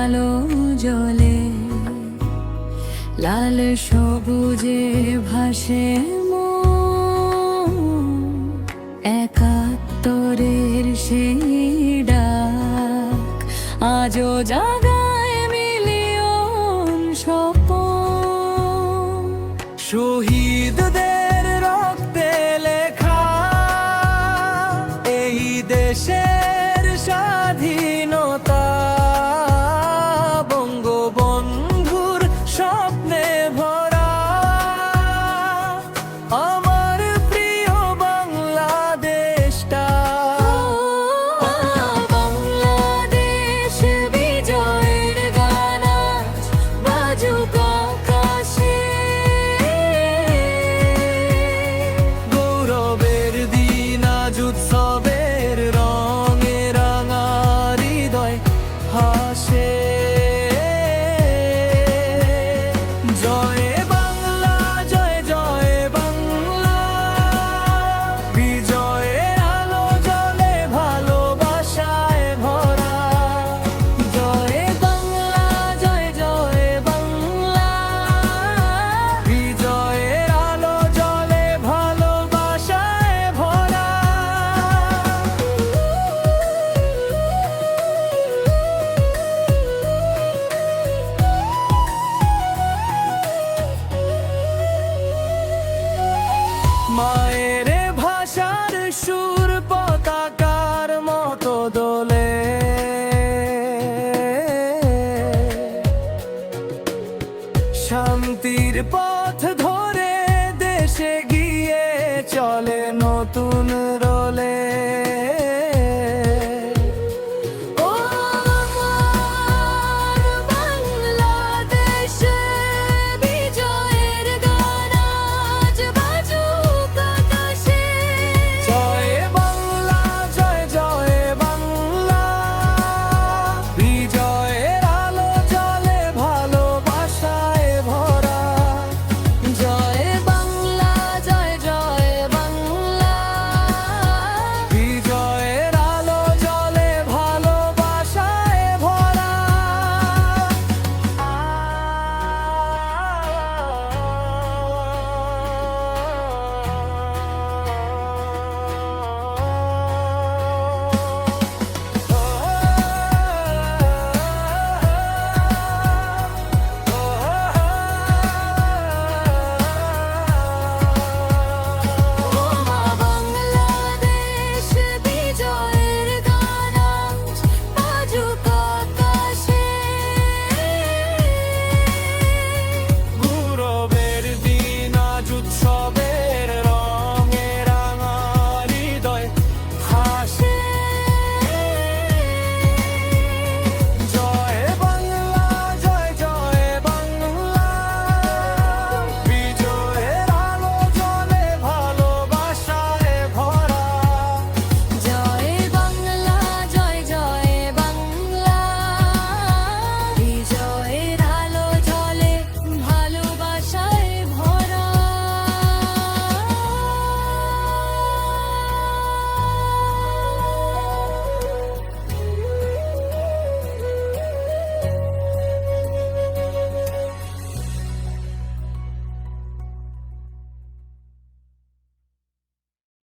কালো জলে লাল সবুজে ভাসে একাত্তরের সেই ডাক আজও জাগ মায়ের ভাষার সুর পতাকার মতো দোলে। শান্তির পর